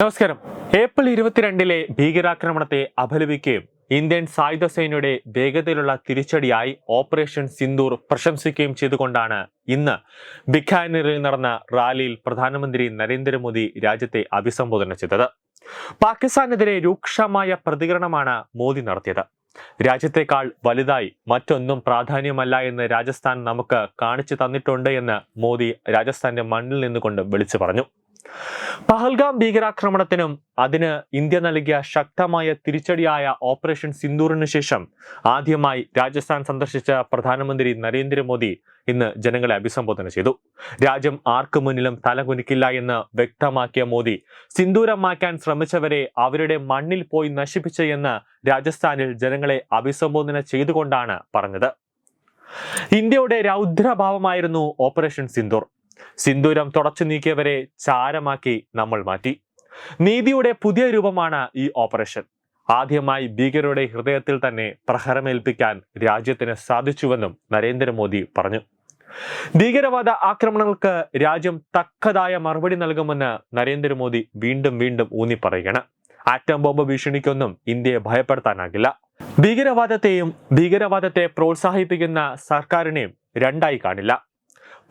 നമസ്കാരം. ഏപ്രിൽ ഇരുപത്തിരണ്ടിലെ ഭീകരാക്രമണത്തെ അപലപിക്കുകയും ഇന്ത്യൻ സായുധ സേനയുടെ വേഗതയിലുള്ള തിരിച്ചടിയായി ഓപ്പറേഷൻ സിന്ദൂർ പ്രശംസിക്കുകയും ചെയ്തുകൊണ്ടാണ് ഇന്ന് ബിഖാനറിൽ നടന്ന റാലിയിൽ പ്രധാനമന്ത്രി നരേന്ദ്രമോദി രാജ്യത്തെ അഭിസംബോധന ചെയ്തത്. പാകിസ്ഥാനെതിരെ രൂക്ഷമായ പ്രതികരണമാണ് മോദി നടത്തിയത്. രാജ്യത്തെക്കാൾ വലുതായി മറ്റൊന്നും പ്രാധാന്യമല്ല എന്ന് രാജസ്ഥാൻ നമുക്ക് കാണിച്ചു തന്നിട്ടുണ്ട് എന്ന് മോദി രാജസ്ഥാന്റെ മണ്ണിൽ നിന്നുകൊണ്ട് വിളിച്ചു പറഞ്ഞു. പഹൽഗാം ഭീകരാക്രമണത്തിനും അതിന് ഇന്ത്യ നൽകിയ ശക്തമായ തിരിച്ചടിയായ ഓപ്പറേഷൻ സിന്ദൂറിന് ശേഷം ആദ്യമായി രാജസ്ഥാൻ സന്ദർശിച്ച പ്രധാനമന്ത്രി നരേന്ദ്രമോദി ഇന്ന് ജനങ്ങളെ അഭിസംബോധന ചെയ്തു. രാജ്യം ആർക്കു മുന്നിലും തലകുനിക്കില്ല എന്ന് വ്യക്തമാക്കിയ മോദി സിന്ദൂരം മാറ്റാൻ ശ്രമിച്ചവരെ അവരുടെ മണ്ണിൽ പോയി നശിപ്പിച്ചു എന്ന് രാജസ്ഥാനിൽ ജനങ്ങളെ അഭിസംബോധന ചെയ്തുകൊണ്ടാണ് പറഞ്ഞത്. ഇന്ത്യയുടെ രൗദ്രഭാവമായിരുന്നു ഓപ്പറേഷൻ സിന്ദൂർ. സിന്ദൂരം തുടച്ചു നീക്കിയവരെ ചാരമാക്കി നമ്മൾ മാറ്റി. നീതിയുടെ പുതിയ രൂപമാണ് ഈ ഓപ്പറേഷൻ. ആദ്യമായി ഭീകരരുടെ ഹൃദയത്തിൽ തന്നെ പ്രഹരമേൽപ്പിക്കാൻ രാജ്യത്തിന് സാധിച്ചുവെന്നും നരേന്ദ്രമോദി പറഞ്ഞു. ഭീകരവാദ ആക്രമണങ്ങൾക്ക് രാജ്യം തക്കതായ മറുപടി നൽകുമെന്ന് നരേന്ദ്രമോദി വീണ്ടും വീണ്ടും ഊന്നി പറയുകയാണ് ആറ്റം ബോംബ് ഭീഷണിക്കൊന്നും ഇന്ത്യയെ ഭയപ്പെടുത്താനാകില്ല. ഭീകരവാദത്തെയും ഭീകരവാദത്തെ പ്രോത്സാഹിപ്പിക്കുന്ന സർക്കാരിനെയും രണ്ടായി കാണില്ല.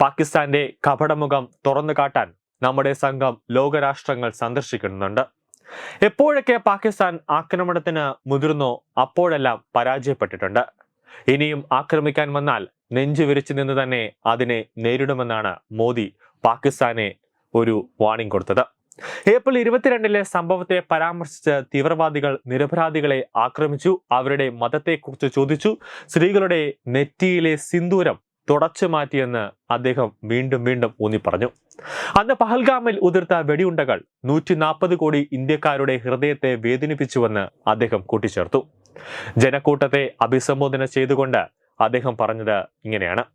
പാകിസ്ഥാന്റെ കപടമുഖം തുറന്നു കാട്ടാൻ നമ്മുടെ സംഘം ലോകരാഷ്ട്രങ്ങൾ സന്ദർശിക്കുന്നുണ്ട്. എപ്പോഴൊക്കെ പാകിസ്ഥാൻ ആക്രമണത്തിന് മുതിർന്നോ അപ്പോഴെല്ലാം പരാജയപ്പെട്ടിട്ടുണ്ട്. ഇനിയും ആക്രമിക്കാൻ വന്നാൽ നെഞ്ചു വിരിച്ചു നിന്ന് തന്നെ അതിനെ നേരിടുമെന്നാണ് മോദി പാകിസ്ഥാനെ ഒരു വാണിംഗ് കൊടുത്തത്. ഏപ്രിൽ ഇരുപത്തിരണ്ടിലെ സംഭവത്തെ പരാമർശിച്ച് തീവ്രവാദികൾ നിരപരാധികളെ ആക്രമിച്ചു. അവരുടെ മതത്തെക്കുറിച്ച് ചോദിച്ചു. സ്ത്രീകളുടെ നെറ്റിയിലെ സിന്ദൂരം തുടച്ചു മാറ്റിയെന്ന് അദ്ദേഹം വീണ്ടും വീണ്ടും ഊന്നി പറഞ്ഞു. അന്ന് പഹൽഗാമിൽ ഉതിർത്ത വെടിയുണ്ടകൾ നൂറ്റി നാൽപ്പത് കോടി ഇന്ത്യക്കാരുടെ ഹൃദയത്തെ വേദനിപ്പിച്ചുവെന്ന് അദ്ദേഹം കൂട്ടിച്ചേർത്തു. ജനക്കൂട്ടത്തെ അഭിസംബോധന ചെയ്തുകൊണ്ട് അദ്ദേഹം പറഞ്ഞത് ഇങ്ങനെയാണ്.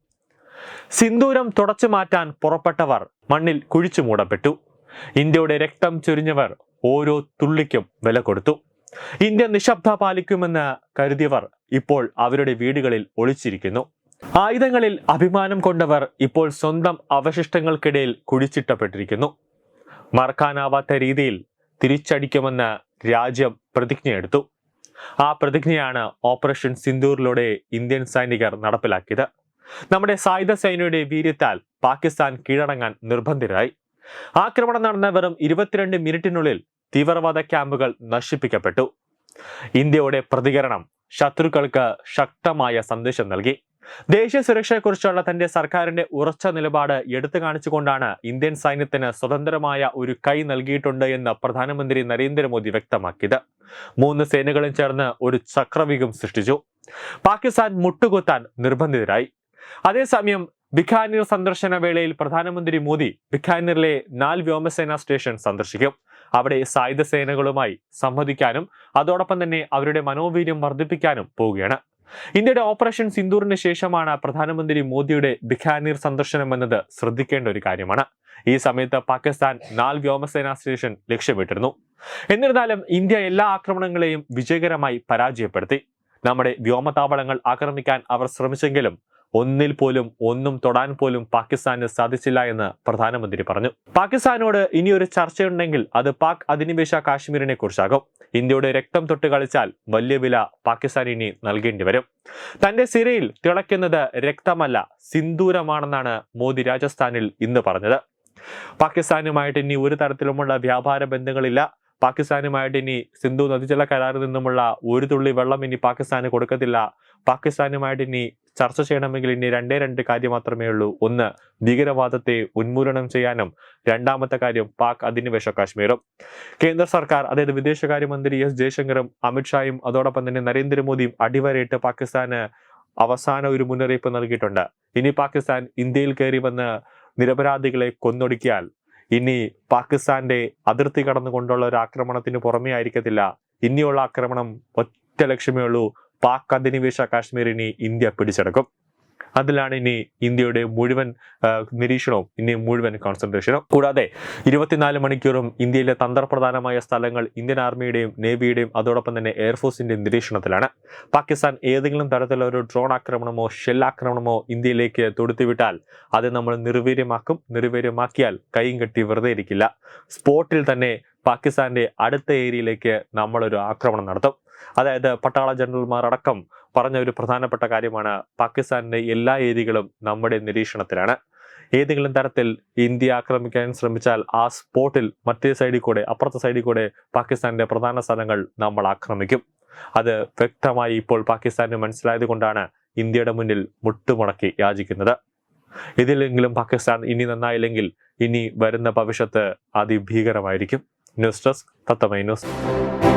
സിന്ദൂരം തുടച്ചു മാറ്റാൻ പുറപ്പെട്ടവർ മണ്ണിൽ കുഴിച്ചു മൂടപ്പെട്ടു. ഇന്ത്യയുടെ രക്തം ചൊരിഞ്ഞവർ ഓരോ തുള്ളിക്കും വില കൊടുത്തു. ഇന്ത്യ നിശബ്ദ പാലിക്കുമെന്ന് കരുതിയവർ ഇപ്പോൾ അവരുടെ വീടുകളിൽ ഒളിച്ചിരിക്കുന്നു. ആയുധങ്ങളിൽ അഭിമാനം കൊണ്ടവർ ഇപ്പോൾ സ്വന്തം അവശിഷ്ടങ്ങൾക്കിടയിൽ കുഴിച്ചിട്ടപ്പെട്ടിരിക്കുന്നു. മറക്കാനാവാത്ത രീതിയിൽ തിരിച്ചടിക്കുമെന്ന് രാജ്യം പ്രതിജ്ഞയെടുത്തു. ആ പ്രതിജ്ഞയാണ് ഓപ്പറേഷൻ സിന്ദൂറിലൂടെ ഇന്ത്യൻ സൈനികർ നടപ്പിലാക്കിയത്. നമ്മുടെ സായുധ സേനയുടെ വീര്യത്താൽ പാകിസ്ഥാൻ കീഴടങ്ങാൻ നിർബന്ധിതരായി. ആക്രമണം നടന്ന വെറും ഇരുപത്തിരണ്ട് മിനിറ്റിനുള്ളിൽ തീവ്രവാദ ക്യാമ്പുകൾ നശിപ്പിക്കപ്പെട്ടു. ഇന്ത്യയുടെ പ്രതികരണം ശത്രുക്കൾക്ക് ശക്തമായ സന്ദേശം നൽകി. ദേശീയ സുരക്ഷയെക്കുറിച്ചുള്ള തന്റെ സർക്കാരിന്റെ ഉറച്ച നിലപാട് എടുത്തു കാണിച്ചുകൊണ്ടാണ് ഇന്ത്യൻ സൈന്യത്തിന് സ്വതന്ത്രമായ ഒരു കൈ നൽകിയിട്ടുണ്ട് എന്ന് പ്രധാനമന്ത്രി നരേന്ദ്രമോദി വ്യക്തമാക്കിയത്. മൂന്ന് സേനകളും ചേർന്ന് ഒരു ചക്രവ്യൂഹം സൃഷ്ടിച്ചു. പാകിസ്ഥാൻ മുട്ടുകുത്താൻ നിർബന്ധിതരായി. അതേസമയം ബിഖാനീർ സന്ദർശന വേളയിൽ പ്രധാനമന്ത്രി മോദി ബിഖാനീറിലെ നാല് വ്യോമസേന സ്റ്റേഷൻ സന്ദർശിക്കും. അവിടെ സായുധ സേനകളുമായി സംവദിക്കാനും അതോടൊപ്പം തന്നെ അവരുടെ മനോവീര്യം വർദ്ധിപ്പിക്കാനും പോവുകയാണ്. ഇന്ത്യയുടെ ഓപ്പറേഷൻ സിന്ദൂറിന് ശേഷമാണ് പ്രധാനമന്ത്രി മോദിയുടെ ബിഖാനീർ സന്ദർശനം എന്നത് ശ്രദ്ധിക്കേണ്ട ഒരു കാര്യമാണ്. ഈ സമയത്ത് പാകിസ്ഥാൻ നാല് വ്യോമസേനാ സ്റ്റേഷൻ ലക്ഷ്യമിട്ടിരുന്നു. എന്നിരുന്നാലും ഇന്ത്യ എല്ലാ ആക്രമണങ്ങളെയും വിജയകരമായി പരാജയപ്പെടുത്തി. നമ്മുടെ വ്യോമതാവളങ്ങൾ ആക്രമിക്കാൻ അവർ ശ്രമിച്ചെങ്കിലും ഒന്നിൽ പോലും ഒന്നും തൊടാൻ പോലും പാകിസ്ഥാന് സാധിച്ചില്ല എന്ന് പ്രധാനമന്ത്രി പറഞ്ഞു. പാകിസ്ഥാനോട് ഇനിയൊരു ചർച്ചയുണ്ടെങ്കിൽ അത് പാക് അധിനിവേശ കാശ്മീരിനെ കുറിച്ചാകും. ഇന്ത്യയുടെ രക്തം തൊട്ട് കളിച്ചാൽ വലിയ വില പാകിസ്ഥാൻ ഇനി നൽകേണ്ടി വരും. തന്റെ സിരയിൽ തിളയ്ക്കുന്നത് രക്തമല്ല സിന്ദൂരമാണെന്നാണ് മോദി രാജസ്ഥാനിൽ ഇന്ന് പറഞ്ഞത്. പാകിസ്ഥാനുമായിട്ട് ഇനി ഒരു തരത്തിലുമുള്ള വ്യാപാര ബന്ധങ്ങളില്ല. പാകിസ്ഥാനുമായിട്ട് ഇനി സിന്ധു നദീജല കരാറിൽ നിന്നുമുള്ള ഒരു തുള്ളി വെള്ളം ഇനി പാകിസ്ഥാന് കൊടുക്കത്തില്ല. പാകിസ്ഥാനുമായിട്ട് ഇനി ചർച്ച ചെയ്യണമെങ്കിൽ ഇനി രണ്ടേ രണ്ട് കാര്യം മാത്രമേ ഉള്ളൂ. ഒന്ന് ഭീകരവാദത്തെ ഉന്മൂലനം ചെയ്യാനും. രണ്ടാമത്തെ കാര്യം പാക് അധിനിവേശ കാശ്മീരും. കേന്ദ്ര സർക്കാർ അതായത് വിദേശകാര്യമന്ത്രി എസ് ജയശങ്കറും അമിത്ഷായും അതോടൊപ്പം തന്നെ നരേന്ദ്രമോദിയും അടിവരയിട്ട് പാകിസ്ഥാന് അവസാന ഒരു മുന്നറിയിപ്പ് നൽകിയിട്ടുണ്ട്. ഇനി പാകിസ്ഥാൻ ഇന്ത്യയിൽ കയറി വന്ന് നിരപരാധികളെ കൊന്നൊടുക്കിയാൽ ഇനി പാകിസ്ഥാന്റെ അതിർത്തി കടന്നുകൊണ്ടുള്ള ഒരു ആക്രമണത്തിന് പുറമേ ആയിരിക്കത്തില്ല. ഇനിയുള്ള ആക്രമണം ഒറ്റ ലക്ഷ്യമേ ഉള്ളൂ. പാക് അധിനിവേശ കാശ്മീർ ഇനി ഇന്ത്യ പിടിച്ചെടുക്കും. അതിലാണ് ഇനി ഇന്ത്യയുടെ മുഴുവൻ നിരീക്ഷണവും ഇനി മുഴുവൻ കോൺസെൻട്രേഷനും കൂടാതെ ഇരുപത്തിനാല് മണിക്കൂറും ഇന്ത്യയിലെ തന്ത്രപ്രധാനമായ സ്ഥലങ്ങൾ ഇന്ത്യൻ ആർമിയുടെയും നേവിയുടെയും അതോടൊപ്പം തന്നെ എയർഫോഴ്സിന്റെയും നിരീക്ഷണത്തിലാണ്. പാകിസ്ഥാൻ ഏതെങ്കിലും തരത്തിലുള്ള ഒരു ഡ്രോൺ ആക്രമണമോ ഷെൽ ആക്രമണമോ ഇന്ത്യയിലേക്ക് തൊടുത്തുവിട്ടാൽ അത് നമ്മൾ നിർവീര്യമാക്കും. നിർവീര്യമാക്കിയാൽ കൈയും കെട്ടി വെറുതെ ഇരിക്കില്ല. സ്പോട്ടിൽ തന്നെ പാകിസ്ഥാന്റെ അടുത്ത ഏരിയയിലേക്ക് നമ്മളൊരു ആക്രമണം നടത്തും. അതായത് പട്ടാള ജനറൽമാർ അടക്കം പറഞ്ഞ ഒരു പ്രധാനപ്പെട്ട കാര്യമാണ് പാകിസ്ഥാന്റെ എല്ലാ ഏരിയകളും നമ്മുടെ നിരീക്ഷണത്തിലാണ്. ഏതെങ്കിലും തരത്തിൽ ഇന്ത്യ ആക്രമിക്കാൻ ശ്രമിച്ചാൽ ആ സ്പോട്ടിൽ മറ്റേ സൈഡിൽ കൂടെ അപ്പുറത്തെ സൈഡിൽ കൂടെ പാകിസ്ഥാന്റെ പ്രധാന സ്ഥലങ്ങൾ നമ്മൾ ആക്രമിക്കും. അത് വ്യക്തമായി ഇപ്പോൾ പാകിസ്ഥാന് മനസ്സിലായത് കൊണ്ടാണ് ഇന്ത്യയുടെ മുന്നിൽ മുട്ടുമുടക്കി യാചിക്കുന്നത്. ഇതിലെങ്കിലും പാകിസ്ഥാൻ ഇനി നന്നായില്ലെങ്കിൽ ഇനി വരുന്ന ഭവിഷ്യത്ത് അതിഭീകരമായിരിക്കും. ന്യൂസ് ഡെസ്ക് തത്തമൈ ന്യൂസ്